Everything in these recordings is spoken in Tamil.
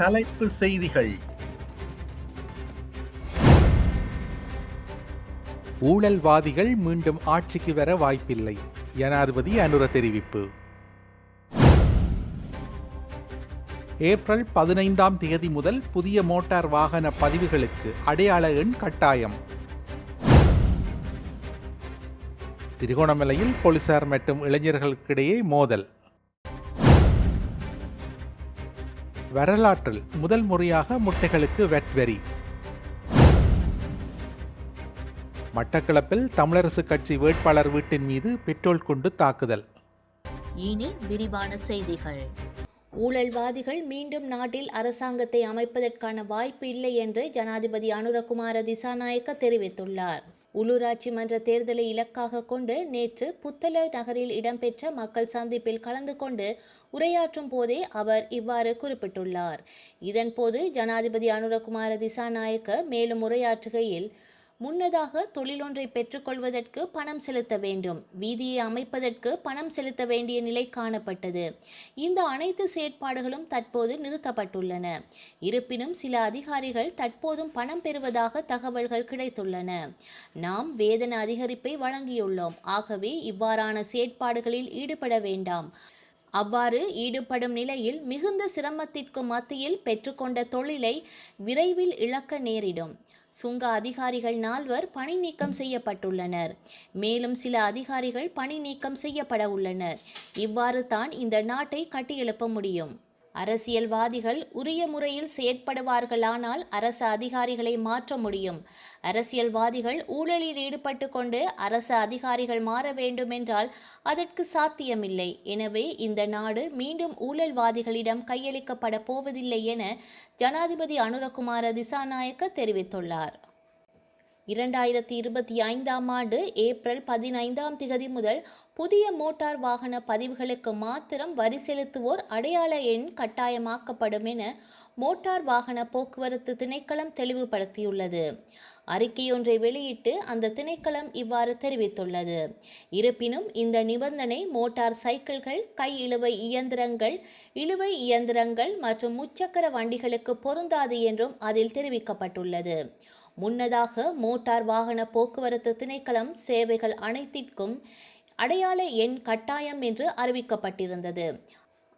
தலைப்பு செய்திகள். ஊழல்வாதிகள் மீண்டும் ஆட்சிக்கு வர வாய்ப்பில்லை ஜனாதிபதி அனுர தெரிவிப்பு. ஏப்ரல் பதினைந்தாம் தேதி முதல் புதிய மோட்டார் வாகன பதிவுகளுக்கு அடையாள எண் கட்டாயம். திருகோணமலையில் போலீசார் மற்றும் இளைஞர்களுக்கிடையே மோதல். வரலாற்றில் முதல் முறையாக முட்டைகளுக்கு வெட்வெரி மட்டக்களப்பில் தமிழரசு கட்சி வேட்பாளர் வீட்டின் மீது பெட்ரோல் கொண்டு தாக்குதல். இனி விரிவான செய்திகள். ஊழல்வாதிகள் மீண்டும் நாட்டில் அரசாங்கத்தை அமைப்பதற்கான வாய்ப்பு இல்லை என்று ஜனாதிபதி அனுரகுமார திசாநாயக்க தெரிவித்துள்ளார். உள்ளூராட்சி மன்ற தேர்தலை இலக்காக கொண்டு நேற்று புத்தள நகரில் இடம்பெற்ற மக்கள் சந்திப்பில் கலந்து கொண்டு உரையாற்றும் போதே அவர் இவ்வாறு குறிப்பிட்டுள்ளார். இதன்போது ஜனாதிபதி அனுரகுமார திசாநாயக்க மேலும் உரையாற்றுகையில் முன்னதாக தொழிலொன்றை பெற்றுக்கொள்வதற்கு பணம் செலுத்த வேண்டும். வீதியை அமைப்பதற்கு பணம் செலுத்த வேண்டிய நிலை காணப்பட்டது. இந்த அனைத்து செயற்பாடுகளும் தற்போது நிறுத்தப்பட்டுள்ளன. இருப்பினும் சில அதிகாரிகள் தற்போதும் பணம் பெறுவதாக தகவல்கள் கிடைத்துள்ளன. நாம் வேதன அதிகரிப்பை வழங்கியுள்ளோம். ஆகவே இவ்வாறான செயற்பாடுகளில் ஈடுபட வேண்டாம். அவ்வாறு ஈடுபடும் நிலையில் மிகுந்த சிரமத்திற்கு மத்தியில் பெற்றுக்கொண்ட தொழிலை விரைவில் இழக்க நேரிடும். சுங்க அதிகாரிகள் நால்வர் பணி நீக்கம் செய்யப்பட்டுள்ளனர். மேலும் சில அதிகாரிகள் பணி நீக்கம் செய்யப்பட உள்ளனர். இவ்வாறு தான் இந்த நாட்டை கட்டியெழுப்ப முடியும். அரசியல்வாதிகள் உரிய முறையில் செயற்படுவார்களானால் அரசு அதிகாரிகளை மாற்ற முடியும். அரசியல்வாதிகள் ஊழலில் ஈடுபட்டு கொண்டு அரசு அதிகாரிகள் மாற வேண்டுமென்றால் அதற்கு சாத்தியமில்லை. எனவே இந்த நாடு மீண்டும் ஊழல்வாதிகளிடம் கையளிக்கப்பட போவதில்லை என ஜனாதிபதி அனுரகுமார திசாநாயக்க தெரிவித்துள்ளார். இரண்டாயிரத்தி இருபத்தி ஐந்தாம் ஆண்டு ஏப்ரல் பதினைந்தாம் திகதி முதல் புதிய மோட்டார் வாகன பதிவுகளுக்கு மாத்திரம் வரி செலுத்துவோர் அடையாள எண் கட்டாயமாக்கப்படும் என மோட்டார் வாகன போக்குவரத்து திணைக்களம் தெளிவுபடுத்தியுள்ளது. அறிக்கையொன்றை வெளியிட்டு அந்த திணைக்களம் இவ்வாறு தெரிவித்துள்ளது. இருப்பினும் இந்த நிபந்தனை மோட்டார் சைக்கிள்கள் கை இழுவை இயந்திரங்கள் இழுவை இயந்திரங்கள் மற்றும் முச்சக்கர வண்டிகளுக்கு பொருந்தாது என்றும் அதில் தெரிவிக்கப்பட்டுள்ளது. முன்னதாக மோட்டார் வாகன போக்குவரத்து திணைக்களம் சேவைகள் அனைத்திற்கும் அடையாள எண் கட்டாயம் என்று அறிவிக்கப்பட்டிருந்தது.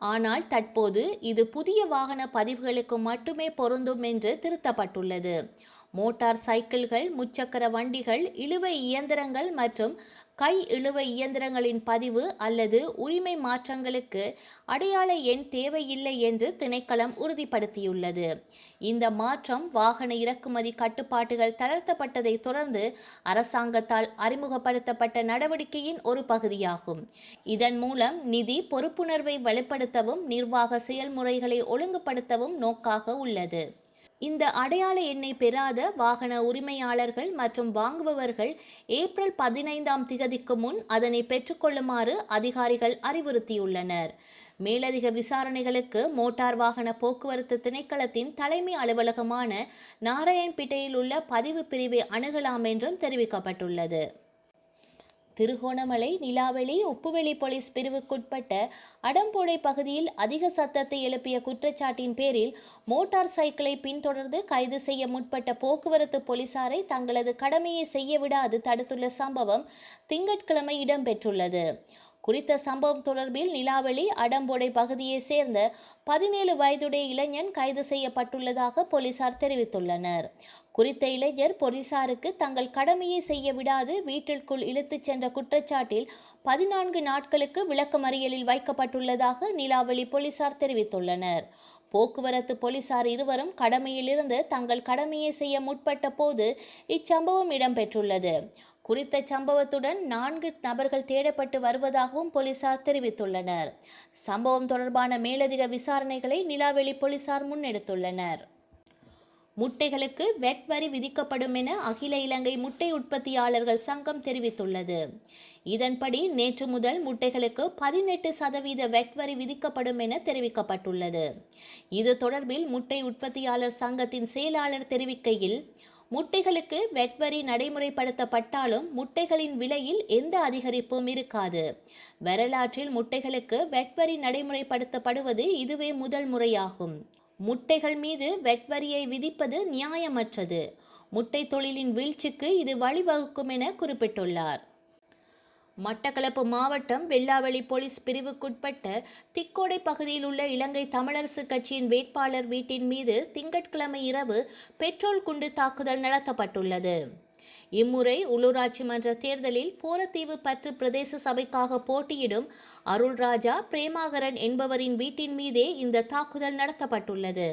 ஆனால் தற்போது இது புதிய வாகன பதிவுகளுக்கு மட்டுமே பொருந்தும் என்று திருத்தப்பட்டுள்ளது. மோட்டார் சைக்கிள்கள் முச்சக்கர வண்டிகள் இழுவை இயந்திரங்கள் மற்றும் கை இழுவை இயந்திரங்களின் பதிவு அல்லது உரிமை மாற்றங்களுக்கு அடையாள எண் தேவையில்லை என்று திணைக்களம் உறுதிப்படுத்தியுள்ளது. இந்த மாற்றம் வாகன இறக்குமதி கட்டுப்பாட்டுகள் தளர்த்தப்பட்டதை தொடர்ந்து அரசாங்கத்தால் அறிமுகப்படுத்தப்பட்ட நடவடிக்கையின் ஒரு பகுதியாகும். இதன் மூலம் நிதி பொறுப்புணர்வை வலுப்படுத்தவும் நிர்வாக செயல்முறைகளை ஒழுங்குபடுத்தவும் நோக்காக உள்ளது. இந்த அடையாள எண்ணை பெறாத வாகன உரிமையாளர்கள் மற்றும் வாங்குபவர்கள் ஏப்ரல் பதினைந்தாம் திகதிக்கு முன் அதனை பெற்றுக்கொள்ளுமாறு அதிகாரிகள் அறிவுறுத்தியுள்ளனர். மேலதிக விசாரணைகளுக்கு மோட்டார் வாகன போக்குவரத்து திணைக்களத்தின் தலைமை அலுவலகமான நாராயண்பேட்டையில் உள்ள பதிவு பிரிவை அணுகலாம் என்றும் தெரிவிக்கப்பட்டுள்ளது. திருகோணமலை நிலாவெளி உப்புவெளி போலீஸ் பிரிவுக்குட்பட்ட அடம்போடை பகுதியில் அதிக சத்தத்தை எழுப்பிய குற்றச்சாட்டின் பேரில் மோட்டார் சைக்கிளை பின்தொடர்ந்து கைது செய்ய முற்பட்ட போக்குவரத்து போலீசாரை தங்களது கடமையை செய்ய விடாது தடுத்துள்ள சம்பவம் திங்கட்கிழமை இடம்பெற்றுள்ளது. குறித்த சம்பவம் தொடர்பில் நிலாவெளி அடம்போடை பகுதியைச் சேர்ந்த பதினேழு வயதுடைய இளைஞன் கைது செய்யப்பட்டுள்ளதாக போலீசார் தெரிவித்துள்ளனர். குறித்த இளைஞர் போலீசாருக்கு தங்கள் கடமையை செய்ய விடாது வீட்டிற்குள் இழுத்துச் சென்ற குற்றச்சாட்டில் பதினான்கு நாட்களுக்கு விளக்கமறியலில் வைக்கப்பட்டுள்ளதாக நிலாவெளி போலீசார் தெரிவித்துள்ளனர். போக்குவரத்து போலீசார் இருவரும் கடமையிலிருந்து தங்கள் கடமையை செய்ய முற்பட்ட போது இச்சம்பவம் இடம்பெற்றுள்ளது. குறித்த சம்பவத்துடன் நான்கு நபர்கள் தேடப்பட்டு வருவதாகவும் போலீசார் தெரிவித்துள்ளனர். சம்பவம் தொடர்பான மேலதிக விசாரணைகளை நிலாவெளி போலீசார் முன்னெடுத்துள்ளனர். முட்டைகளுக்கு வெட் வரி விதிக்கப்படும் என அகில இலங்கை முட்டை உற்பத்தியாளர்கள் சங்கம் தெரிவித்துள்ளது. இதன்படி நேற்று முதல் முட்டைகளுக்கு பதினெட்டு சதவீத வெட் வரி விதிக்கப்படும் என தெரிவிக்கப்பட்டுள்ளது. இது தொடர்பில் முட்டை உற்பத்தியாளர் சங்கத்தின் செயலாளர் தெரிவிக்கையில் முட்டைகளுக்கு வெட் வரி நடைமுறைப்படுத்தப்பட்டாலும் முட்டைகளின் விலையில் எந்த அதிகரிப்பும் இருக்காது. வரலாற்றில் முட்டைகளுக்கு வெட் வரி நடைமுறைப்படுத்தப்படுவது இதுவே முதல் முறையாகும். முட்டைகள் மீது வெட்வரியை விதிப்பது நியாயமற்றது. முட்டை தொழிலின் வீழ்ச்சிக்கு இது வழிவகுக்கும் என குறிப்பிட்டுள்ளார். மட்டக்களப்பு மாவட்டம் வெள்ளாவளி போலீஸ் பிரிவுக்குட்பட்ட திக்கோடை பகுதியில் உள்ள இலங்கை தமிழரசு கட்சியின் வேட்பாளர் வீட்டின் மீது திங்கட்கிழமை இரவு பெட்ரோல் குண்டு தாக்குதல் நடத்தப்பட்டுள்ளது. இம்முறை உள்ளூராட்சி மன்ற தேர்தலில் போரத்தீவு பற்று பிரதேச சபைக்காக போட்டியிடும் அருள்ராஜா பிரேமாகரன் என்பவரின் வீட்டின் மீதே இந்த தாக்குதல் நடத்தப்பட்டுள்ளது.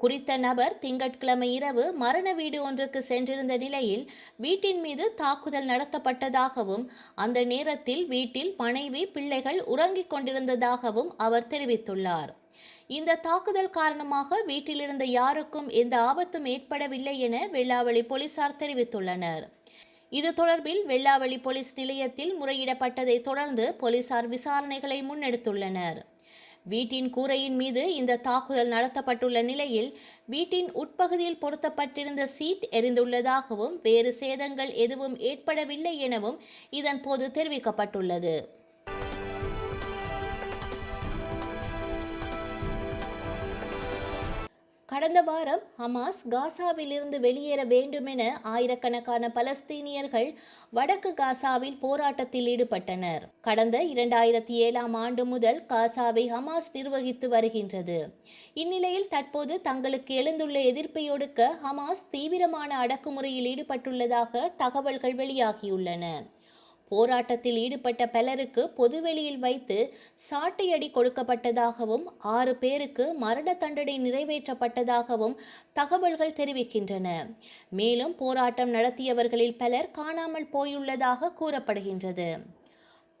குறித்த நபர் திங்கட்கிழமை இரவு மரண வீடு ஒன்றுக்கு சென்றிருந்த நிலையில் வீட்டின் மீது தாக்குதல் நடத்தப்பட்டதாகவும் அந்த நேரத்தில் வீட்டில் மனைவி பிள்ளைகள் உறங்கிக் கொண்டிருந்ததாகவும் அவர் தெரிவித்துள்ளார். இந்த தாக்குதல் காரணமாக வீட்டிலிருந்த யாருக்கும் எந்த ஆபத்தும் ஏற்படவில்லை என வெள்ளாவளி போலீசார் தெரிவித்துள்ளனர். இது தொடர்பில் வெள்ளாவளி போலீஸ் நிலையத்தில் முறையிடப்பட்டதை தொடர்ந்து போலீசார் விசாரணைகளை முன்னெடுத்துள்ளனர். வீட்டின் கூரையின் மீது இந்த தாக்குதல் நடத்தப்பட்டுள்ள நிலையில் வீட்டின் உட்பகுதியில் பொருத்தப்பட்டிருந்த சீட் எரிந்துள்ளதாகவும் வேறு சேதங்கள் எதுவும் ஏற்படவில்லை எனவும் இதன் போது தெரிவிக்கப்பட்டுள்ளது. கடந்த வாரம் ஹமாஸ் காசாவிலிருந்து வெளியேற வேண்டுமென ஆயிரக்கணக்கான பலஸ்தீனியர்கள் வடக்கு காசாவில் போராட்டத்தில் ஈடுபட்டனர். கடந்த இரண்டாயிரத்தி ஏழாம் ஆண்டு முதல் காசாவை ஹமாஸ் நிர்வகித்து வருகின்றது. இந்நிலையில் தற்போது தங்களுக்கு எழுந்துள்ள எதிர்ப்பை ஒடுக்க ஹமாஸ் தீவிரமான அடக்குமுறையில் ஈடுபட்டுள்ளதாக தகவல்கள் வெளியாகியுள்ளன. போராட்டத்தில் ஈடுபட்ட பலருக்கு பொதுவெளியில் வைத்து சாட்டையடி கொடுக்கப்பட்டதாகவும் ஆறு பேருக்கு மரண தண்டனை நிறைவேற்றப்பட்டதாகவும் தகவல்கள் தெரிவிக்கின்றன. மேலும் போராட்டம் நடத்தியவர்களில் பலர் காணாமல் போயுள்ளதாக கூறப்படுகின்றது.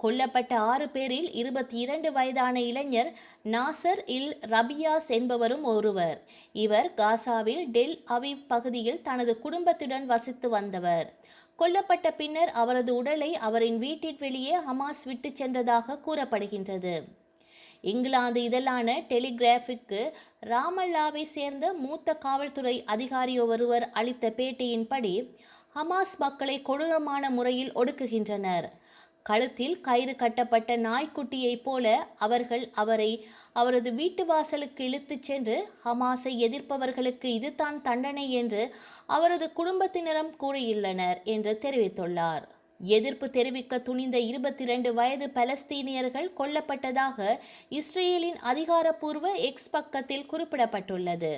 கொல்லப்பட்ட ஆறு பேரில் இருபத்தி இரண்டு வயதான இளைஞர் நாசர் இல் ரபியாஸ் என்பவரும் ஒருவர். இவர் காசாவில் டெல் அவிவ் பகுதியில் தனது குடும்பத்துடன் வசித்து வந்தவர். கொல்லப்பட்ட பின்னர் அவரது உடலை அவரின் வீட்டின் வெளியே ஹமாஸ் விட்டு சென்றதாக கூறப்படுகின்றது. இங்கிலாந்து இதழான டெலிகிராஃபிக்கு ராமல்லாவை சேர்ந்த மூத்த காவல்துறை அதிகாரி ஒருவர் அளித்த பேட்டியின்படி ஹமாஸ் மக்களை கொடூரமான முறையில் ஒடுக்குகின்றனர். கழுத்தில் கயிறு கட்டப்பட்ட நாய்க்குட்டியைப் போல அவர்கள் அவரை அவரது வீட்டு வாசலுக்கு இழுத்துச் சென்று ஹமாஸை எதிர்ப்பவர்களுக்கு இதுதான் தண்டனை என்று அவரது குடும்பத்தினரும் கூறியுள்ளனர் என்று தெரிவித்துள்ளார். எதிர்ப்பு தெரிவிக்க துணிந்த இருபத்தி இரண்டு வயது பலஸ்தீனியர்கள் கொல்லப்பட்டதாக இஸ்ரேலின் அதிகாரப்பூர்வ எக்ஸ் பக்கத்தில் குறிப்பிடப்பட்டுள்ளது.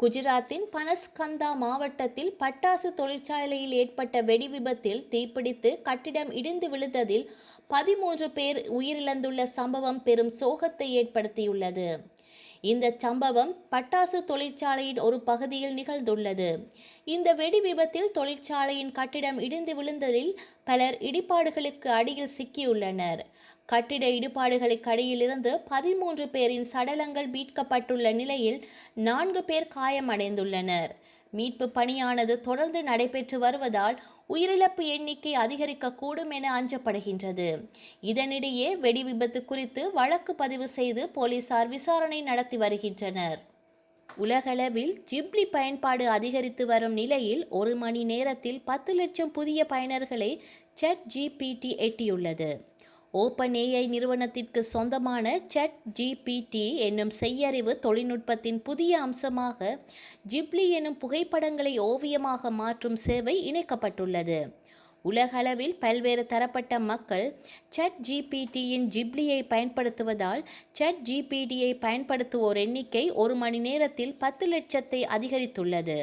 குஜராத்தின் பனஸ்கந்தா மாவட்டத்தில் பட்டாசு தொழிற்சாலையில் ஏற்பட்ட வெடி விபத்தில் தீப்பிடித்து கட்டிடம் இடிந்து விழுந்ததில் பதிமூன்று பேர் உயிரிழந்துள்ள சம்பவம் பெரும் சோகத்தை ஏற்படுத்தியுள்ளது. இந்த சம்பவம் பட்டாசு தொழிற்சாலையின் ஒரு பகுதியில் நிகழ்ந்துள்ளது. இந்த வெடி விபத்தில் தொழிற்சாலையின் கட்டிடம் இடிந்து விழுந்ததில் பலர் இடிபாடுகளுக்கு அடியில் சிக்கியுள்ளனர். கட்டிட இடிபாடுகளுக்கு அடியிலிருந்து பதிமூன்று பேரின் சடலங்கள் மீட்கப்பட்டுள்ள நிலையில் நான்கு பேர் காயமடைந்துள்ளனர். மீட்பு பணியானது தொடர்ந்து நடைபெற்று வருவதால் உயிரிழப்பு எண்ணிக்கை அதிகரிக்கக்கூடும் என அஞ்சப்படுகின்றது. இதனிடையே வெடி விபத்து குறித்து வழக்கு பதிவு செய்து போலீசார் விசாரணை நடத்தி வருகின்றனர். உலகளவில் ஜிப்லி பயன்பாடு அதிகரித்து வரும் நிலையில் ஒரு மணி நேரத்தில் பத்து லட்சம் புதிய பயனர்களை சட் ஜிபிடி எட்டியுள்ளது. ஓப்பன் ஏஐ நிறுவனத்திற்கு சொந்தமான சட் ஜிபிடி என்னும் செய்யறிவு தொழில்நுட்பத்தின் புதிய அம்சமாக ஜிப்லி எனும் புகைப்படங்களை ஓவியமாக மாற்றும் சேவை இணைக்கப்பட்டுள்ளது. உலகளவில் பல்வேறு தரப்பட்ட மக்கள் சட் ஜிபிடியின் ஜிப்லியை பயன்படுத்துவதால் சட் ஜிபிடியை பயன்படுத்துவோர் எண்ணிக்கை ஒரு மணி நேரத்தில் பத்து லட்சத்தை அதிகரித்துள்ளது.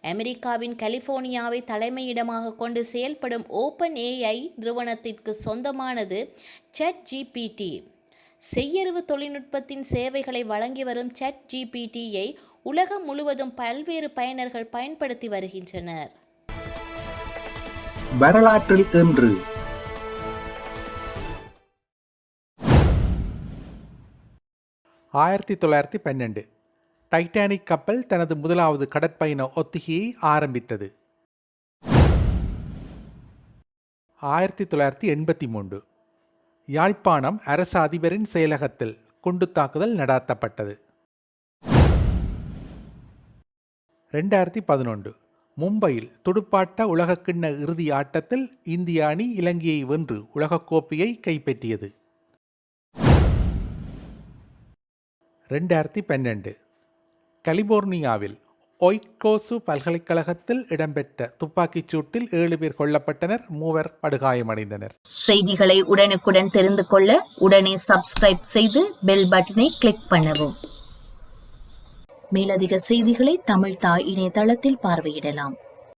அமெரிக்காவின் கலிபோர்னியாவை தலைமையிடமாக கொண்டு செயல்படும் ஓப்பன் ஏஐ நிறுவனத்திற்கு சொந்தமானது சட் ஜிபிடி செய்யறிவு தொழில்நுட்பத்தின் சேவைகளை வழங்கி வரும் சட் ஜிபிடியை உலகம் முழுவதும் பல்வேறு பயனர்கள் பயன்படுத்தி வருகின்றனர். வரலாற்றில் இன்று. ஆயிரத்தி தொள்ளாயிரத்தி பன்னெண்டு. டைட்டானிக் கப்பல் தனது முதலாவது கடற்பயண ஒத்திகையை ஆரம்பித்தது. ஆயிரத்தி தொள்ளாயிரத்தி எண்பத்தி மூன்று. யாழ்ப்பாணம் அரச அதிபரின் செயலகத்தில் குண்டு தாக்குதல் நடாத்தப்பட்டது. ரெண்டாயிரத்தி பதினொன்று. மும்பையில் துடுப்பாட்ட உலகக்கிண்ண இறுதி ஆட்டத்தில் இந்திய அணி இலங்கையை வென்று உலகக்கோப்பையை கைப்பற்றியது. ரெண்டாயிரத்தி பன்னெண்டு. கலிபோர்னியாவில் ஒய்கோசு பல்கலைக்கழகத்தில் இடம்பெற்ற துப்பாக்கிச் சூட்டில் ஏழு பேர் கொல்லப்பட்டனர் மூவர் படுகாயமடைந்தனர். செய்திகளை உடனுக்குடன் தெரிந்து கொள்ள உடனே சப்ஸ்கிரைப் செய்து பெல் பட்டனை கிளிக் பண்ணவும். மேலதிக செய்திகளை தமிழ் தாய் இணையதளத்தில் பார்வையிடலாம்.